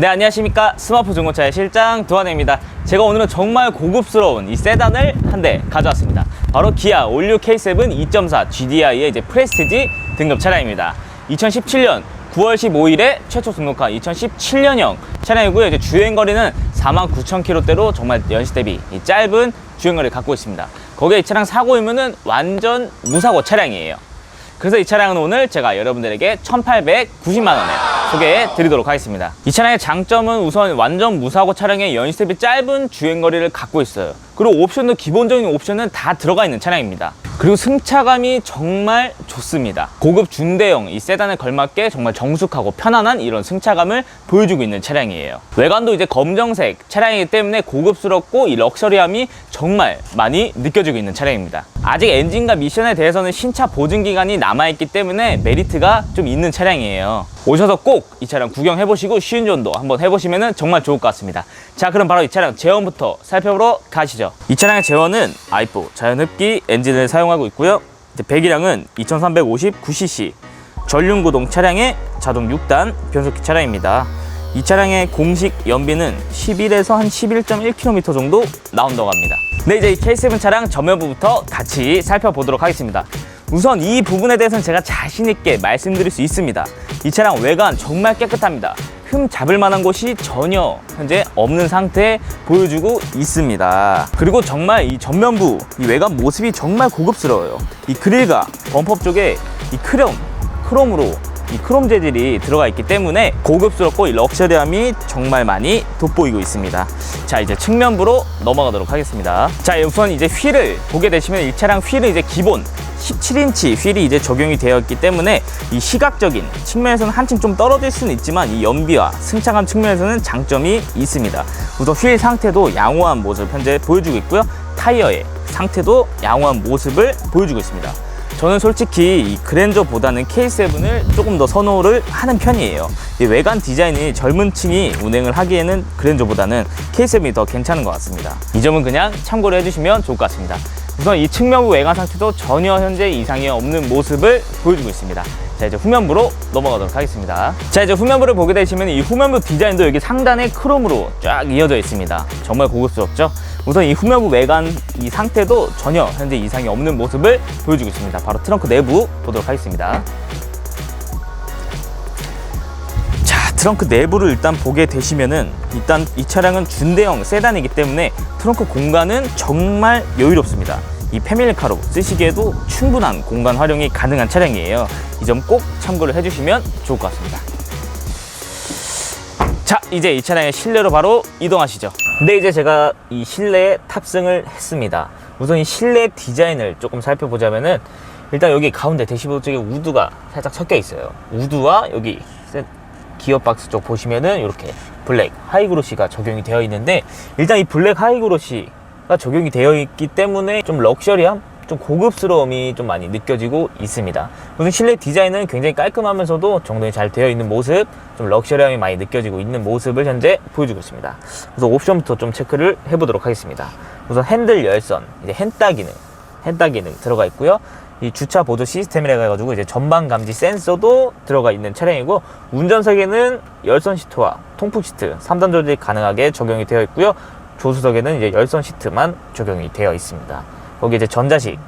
네 안녕하십니까. 스마트 중고차의 실장 두한혜입니다. 제가 오늘은 정말 고급스러운 이 세단을 한 대 가져왔습니다. 바로 기아 올류 K7 2.4 GDI의 이제 프레스티지 등급 차량입니다. 2017년 9월 15일에 최초 등록한 2017년형 차량이고요. 이제 주행거리는 49,000km대로 정말 연식 대비 이 짧은 주행거리를 갖고 있습니다. 거기에 이 차량 사고이면은 완전 무사고 차량이에요. 그래서 이 차량은 오늘 제가 여러분들에게 1,890만 원에 소개해 드리도록 하겠습니다. 이 차량의 장점은 우선 완전 무사고 차량의 대비 짧은 주행거리를 갖고 있어요. 그리고 옵션도 기본적인 옵션은 다 들어가 있는 차량입니다. 그리고 승차감이 정말 좋습니다. 고급 중대형 이 세단에 걸맞게 정말 정숙하고 편안한 이런 승차감을 보여주고 있는 차량이에요. 외관도 이제 검정색 차량이기 때문에 고급스럽고 이 럭셔리함이 정말 많이 느껴지고 있는 차량입니다. 아직 엔진과 미션에 대해서는 신차 보증 기간이 남아있기 때문에 메리트가 좀 있는 차량이에요. 오셔서 꼭 이 차량 구경해 보시고 시운전도 한번 해보시면 정말 좋을 것 같습니다. 자 그럼 바로 이 차량 제원부터 살펴보러 가시죠. 이 차량의 제원은 아이포 자연흡기 엔진을 사용하고 있고요. 배기량은 2359cc 전륜구동 차량의 자동 6단 변속기 차량입니다. 이 차량의 공식 연비는 11에서 한 11.1km 정도 나온다고 합니다. 네, 이제 이 K7 차량 전면부부터 같이 살펴보도록 하겠습니다. 우선 이 부분에 대해서는 제가 자신있게 말씀드릴 수 있습니다. 이 차량 외관 정말 깨끗합니다. 흠 잡을 만한 곳이 전혀 현재 없는 상태 보여주고 있습니다. 그리고 정말 이 전면부 이 외관 모습이 정말 고급스러워요. 이 그릴과 범퍼 쪽에 이 크롬, 크롬으로 이 크롬 재질이 들어가 있기 때문에 고급스럽고 이 럭셔리함이 정말 많이 돋보이고 있습니다. 자, 이제 측면부로 넘어가도록 하겠습니다. 자, 우선 이제 휠을 보게 되시면 이 차량 휠은 이제 기본 17인치 휠이 이제 적용이 되어 있기 때문에 이 시각적인 측면에서는 한층 좀 떨어질 수는 있지만 이 연비와 승차감 측면에서는 장점이 있습니다. 우선 휠 상태도 양호한 모습 현재 보여주고 있고요. 타이어의 상태도 양호한 모습을 보여주고 있습니다. 저는 솔직히 이 그랜저보다는 K7을 조금 더 선호를 하는 편이에요. 이 외관 디자인이 젊은 층이 운행을 하기에는 그랜저보다는 K7이 더 괜찮은 것 같습니다. 이 점은 그냥 참고를 해주시면 좋을 것 같습니다. 우선 이 측면부 외관 상태도 전혀 현재 이상이 없는 모습을 보여주고 있습니다. 자 이제 후면부로 넘어가도록 하겠습니다. 자 이제 후면부를 보게 되시면 이 후면부 디자인도 여기 상단에 크롬으로 쫙 이어져 있습니다. 정말 고급스럽죠? 우선 이 후면부 외관 이 상태도 전혀 현재 이상이 없는 모습을 보여주고 있습니다. 바로 트렁크 내부 보도록 하겠습니다. 자, 트렁크 내부를 일단 보게 되시면은 일단 이 차량은 준대형 세단이기 때문에 트렁크 공간은 정말 여유롭습니다. 이 패밀리카로 쓰시기에도 충분한 공간 활용이 가능한 차량이에요. 이 점 꼭 참고를 해주시면 좋을 것 같습니다. 자, 이제 이 차량의 실내로 바로 이동하시죠. 근데 이제 제가 이 실내에 탑승을 했습니다. 우선 이 실내 디자인을 조금 살펴보자면은 일단 여기 가운데 대시보드 쪽에 우드가 살짝 섞여 있어요. 우드와 여기 셋- 기어박스 쪽 보시면은 이렇게 블랙 하이그로시가 적용이 되어 있는데 일단 이 블랙 하이그로시가 적용이 되어 있기 때문에 좀 럭셔리함, 좀 고급스러움이 좀 많이 느껴지고 있습니다. 우선 실내 디자인은 굉장히 깔끔하면서도 정돈이 잘 되어 있는 모습, 좀 럭셔리함이 많이 느껴지고 있는 모습을 현재 보여주고 있습니다. 우선 옵션부터 좀 체크를 해보도록 하겠습니다. 우선 핸들 열선, 이제 핸따 기능, 핸따 기능 들어가 있고요. 이 주차 보조 시스템이라 해가지고 이제 전방 감지 센서도 들어가 있는 차량이고 운전석에는 열선 시트와 통풍 시트 3단 조절이 가능하게 적용이 되어 있고요. 조수석에는 이제 열선 시트만 적용이 되어 있습니다. 거기 이제 전자식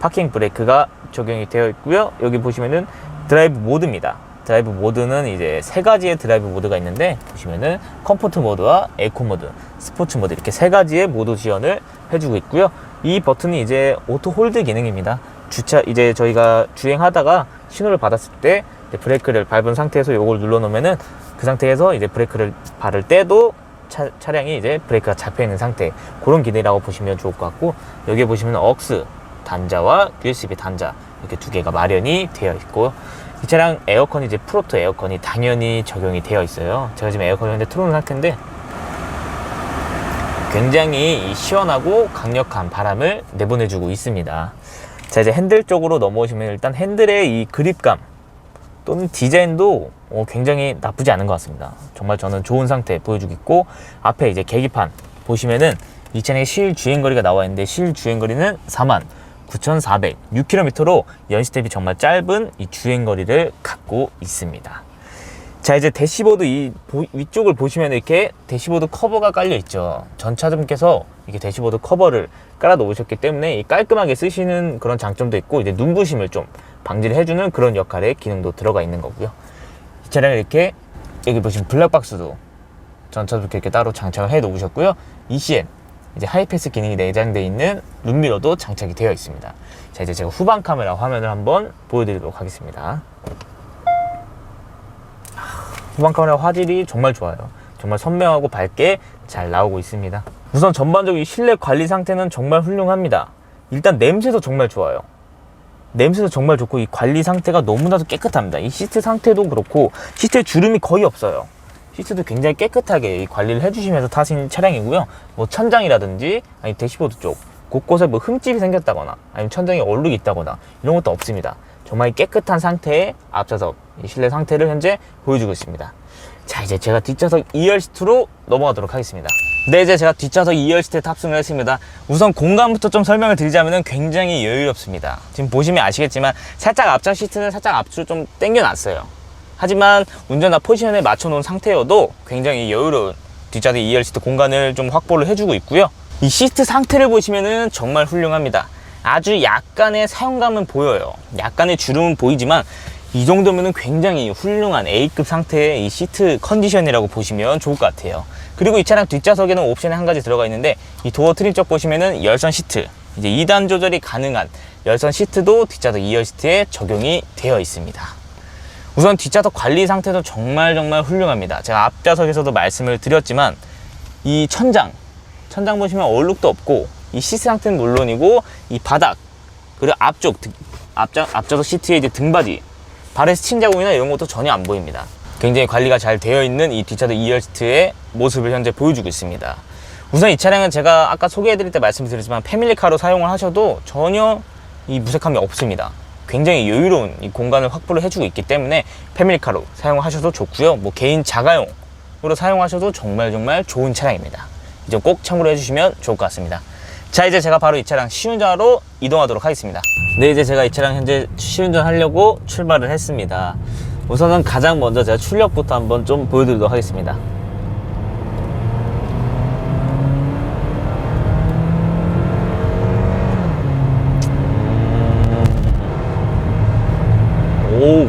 파킹 브레이크가 적용이 되어 있고요. 여기 보시면은 드라이브 모드입니다. 드라이브 모드는 이제 세 가지의 드라이브 모드가 있는데 보시면은 컴포트 모드와 에코 모드, 스포츠 모드 이렇게 세 가지의 모드 지원을 해주고 있고요. 이 버튼이 이제 오토 홀드 기능입니다. 주차 이제 저희가 주행하다가 신호를 받았을 때 브레이크를 밟은 상태에서 이걸 눌러 놓으면은 그 상태에서 이제 브레이크를 밟을 때도 차, 차량이 이제 브레이크가 잡혀 있는 상태 그런 기능이라고 보시면 좋을 것 같고 여기 보시면 억스 단자와 USB 단자 이렇게 두 개가 마련이 되어 있고 이 차량 에어컨이 이제 프로토 에어컨이 당연히 적용이 되어 있어요. 제가 지금 에어컨을 틀어놓은 상태인데 굉장히 이 시원하고 강력한 바람을 내보내주고 있습니다. 자 이제 핸들 쪽으로 넘어오시면 일단 핸들의 이 그립감 또는 디자인도 어, 굉장히 나쁘지 않은 것 같습니다. 정말 저는 좋은 상태 보여주고 있고 앞에 이제 계기판 보시면은 이 차량의 실 주행거리가 나와 있는데 실 주행거리는 4만 9,406 km로 연식 대비 정말 짧은 이 주행거리를 갖고 있습니다. 자 이제 대시보드 이 보- 위쪽을 보시면 이렇게 대시보드 커버가 깔려 있죠. 전차장께서 이게 대시보드 커버를 깔아 놓으셨기 때문에 이 깔끔하게 쓰시는 그런 장점도 있고 이제 눈부심을 좀 방지를 해주는 그런 역할의 기능도 들어가 있는 거고요. 이 차량은 이렇게 여기 보시면 블랙박스도 전차주께 이렇게 따로 장착을 해 놓으셨고요. ECM 이제 하이패스 기능이 내장되어 있는 룸미러도 장착이 되어 있습니다. 자 이제 제가 후방 카메라 화면을 한번 보여드리도록 하겠습니다 후방 카메라 화질이 정말 좋아요. 정말 선명하고 밝게 잘 나오고 있습니다. 우선 전반적으로 이 실내 관리 상태는 정말 훌륭합니다. 일단 냄새도 정말 좋아요. 냄새도 정말 좋고 이 관리 상태가 너무나도 깨끗합니다. 이 시트 상태도 그렇고 시트에 주름이 거의 없어요. 시트도 굉장히 깨끗하게 이 관리를 해주시면서 타신 차량이고요. 뭐 천장이라든지 아니 대시보드 쪽 곳곳에 뭐 흠집이 생겼다거나 아니면 천장에 얼룩이 있다거나 이런 것도 없습니다. 정말 깨끗한 상태의 앞좌석 이 실내 상태를 현재 보여주고 있습니다. 자 이제 제가 뒷좌석 2열 시트로 넘어가도록 하겠습니다. 네 이제 제가 뒷좌석 2열 시트에 탑승을 했습니다. 우선 공간부터 좀 설명을 드리자면 굉장히 여유롭습니다. 지금 보시면 아시겠지만 살짝 앞좌 시트는 살짝 앞으로 좀 당겨놨어요. 하지만 운전화 포지션에 맞춰놓은 상태여도 굉장히 여유로운 뒷좌석 2열 시트 공간을 좀 확보를 해주고 있고요. 이 시트 상태를 보시면은 정말 훌륭합니다. 아주 약간의 사용감은 보여요. 약간의 주름은 보이지만 이 정도면은 굉장히 훌륭한 A급 상태의 이 시트 컨디션이라고 보시면 좋을 것 같아요. 그리고 이 차량 뒷좌석에는 옵션이 한 가지 들어가 있는데 이 도어 트림 쪽 보시면은 열선 시트 이제 2단 조절이 가능한 열선 시트도 뒷좌석 2열 시트에 적용이 되어 있습니다. 우선 뒷좌석 관리 상태도 정말 정말 훌륭합니다. 제가 앞좌석에서도 말씀을 드렸지만 이 천장, 천장 보시면 얼룩도 없고 이 시트 상태는 물론이고 이 바닥 그리고 앞쪽 등- 앞좌, 앞좌석 시트의 이제 등받이 발에 스친 자국이나 이런 것도 전혀 안 보입니다. 굉장히 관리가 잘 되어 있는 이 뒷좌석 2열 시트의 모습을 현재 보여주고 있습니다. 우선 이 차량은 제가 아까 소개해드릴 때 말씀드렸지만 패밀리카로 사용을 하셔도 전혀 이 무색함이 없습니다. 굉장히 여유로운 이 공간을 확보를 해주고 있기 때문에 패밀리카로 사용하셔도 좋고요. 뭐 개인 자가용으로 사용하셔도 정말 정말 좋은 차량입니다. 이점 꼭 참고로 해주시면 좋을 것 같습니다. 자 이제 제가 바로 이 차량 시운전하러 이동하도록 하겠습니다. 네 이제 제가 이 차량 현재 시운전 하려고 출발을 했습니다. 우선은 가장 먼저 제가 출력부터 한번 좀 보여드리도록 하겠습니다. 오우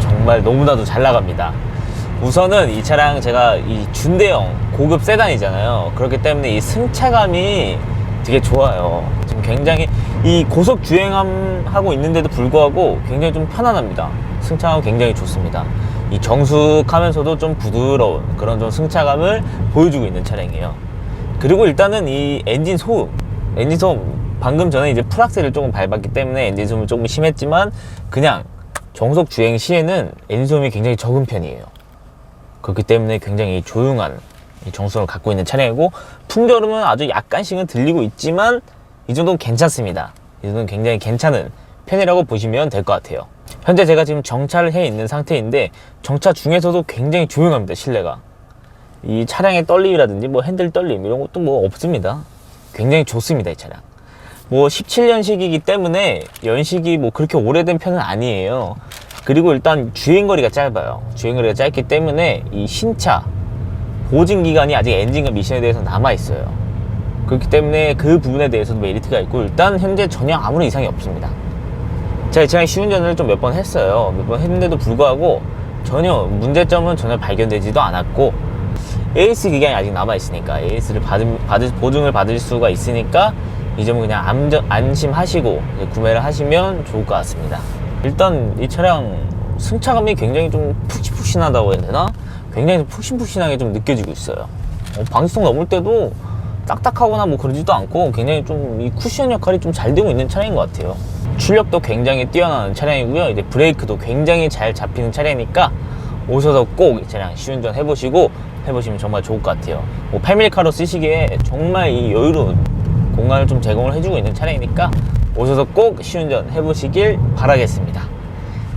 정말 너무나도 잘 나갑니다. 우선은 이 차량 제가 이 준대형 고급 세단이잖아요. 그렇기 때문에 이 승차감이 되게 좋아요. 지금 굉장히 이 고속 주행하고 있는데도 불구하고 굉장히 좀 편안합니다. 승차감 굉장히 좋습니다. 이 정숙하면서도 좀 부드러운 그런 좀 승차감을 보여주고 있는 차량이에요. 그리고 일단은 이 엔진 소음, 엔진 소음 방금 전에 이제 풀악셀을 조금 밟았기 때문에 엔진 소음이 조금 심했지만 그냥 정속 주행 시에는 엔진 소음이 굉장히 적은 편이에요. 그렇기 때문에 굉장히 조용한 이 정수를 갖고 있는 차량이고 풍절음은 아주 약간씩은 들리고 있지만 이 정도는 괜찮습니다. 이 정도는 굉장히 괜찮은 편이라고 보시면 될 것 같아요. 현재 제가 지금 정차를 해 있는 상태인데 정차 중에서도 굉장히 조용합니다. 실내가 이 차량의 떨림이라든지 뭐 핸들 떨림 이런 것도 뭐 없습니다. 굉장히 좋습니다. 이 차량. 뭐 17년식이기 때문에 연식이 뭐 그렇게 오래된 편은 아니에요. 그리고 일단 주행거리가 짧아요. 주행거리가 짧기 때문에 이 신차 보증 기간이 아직 엔진과 미션에 대해서 남아 있어요. 그렇기 때문에 그 부분에 대해서도 메리트가 있고 일단 현재 전혀 아무런 이상이 없습니다. 제가 이 차량 시운전을 좀 몇 번 했어요. 몇 번 했는데도 불구하고 전혀 문제점은 전혀 발견되지도 않았고 AS 기간이 아직 남아 있으니까 AS를 받은, 받을 보증을 받을 수가 있으니까 이 점은 그냥 안전, 안심하시고 구매를 하시면 좋을 것 같습니다. 일단 이 차량 승차감이 굉장히 좀 푹신푹신하다고 해야 되나? 굉장히 좀 푹신푹신하게 좀 느껴지고 있어요. 어, 방지턱 넘을 때도 딱딱하거나 뭐 그러지도 않고 굉장히 좀 이 쿠션 역할이 좀 잘 되고 있는 차량인 것 같아요. 출력도 굉장히 뛰어나는 차량이고요. 이제 브레이크도 굉장히 잘 잡히는 차량이니까 오셔서 꼭 이 차량 시운전 해보시고 해보시면 정말 좋을 것 같아요. 뭐 패밀리카로 쓰시기에 정말 이 여유로운 공간을 좀 제공을 해주고 있는 차량이니까 오셔서 꼭 시운전 해보시길 바라겠습니다.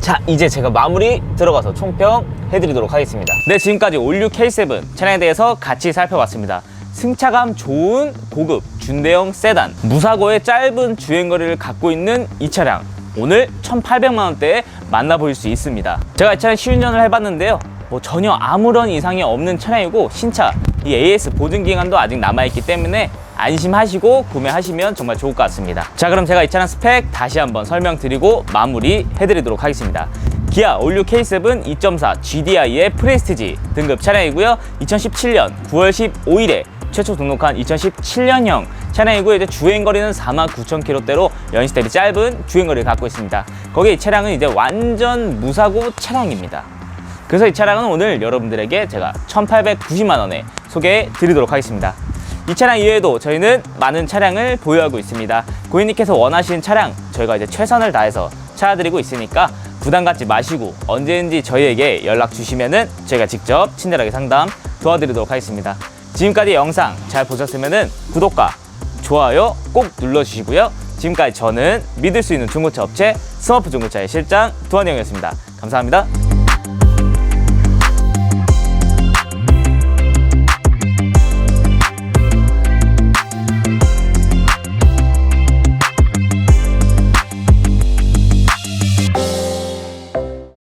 자, 이제 제가 마무리 들어가서 총평 해드리도록 하겠습니다. 네, 지금까지 올류 K7 차량에 대해서 같이 살펴봤습니다. 승차감 좋은 고급 준대형 세단 무사고의 짧은 주행거리를 갖고 있는 이 차량 오늘 1,800만 원대에 만나볼 수 있습니다. 제가 이 차량 시운전을 해봤는데요. 뭐 전혀 아무런 이상이 없는 차량이고 신차 이 AS 보증 기간도 아직 남아있기 때문에 안심하시고 구매하시면 정말 좋을 것 같습니다. 자 그럼 제가 이 차량 스펙 다시 한번 설명드리고 마무리 해드리도록 하겠습니다. 기아 올류 K7 2.4 GDI의 프레스티지 등급 차량이고요. 2017년 9월 15일에 최초 등록한 2017년형 차량이고 이제 주행 거리는 49,000km대로 연식 대비 짧은 주행 거리를 갖고 있습니다. 거기에 이 차량은 이제 완전 무사고 차량입니다. 그래서 이 차량은 오늘 여러분들에게 제가 1,890만 원에 소개해 드리도록 하겠습니다. 이 차량 이외에도 저희는 많은 차량을 보유하고 있습니다. 고객님께서 원하시는 차량 저희가 이제 최선을 다해서 찾아드리고 있으니까 부담 갖지 마시고 언제든지 저희에게 연락 주시면은 저희가 직접 친절하게 상담 도와드리도록 하겠습니다. 지금까지 영상 잘 보셨으면은 구독과 좋아요 꼭 눌러주시고요. 지금까지 저는 믿을 수 있는 중고차 업체 스마프 중고차의 실장 두한영이었습니다. 감사합니다.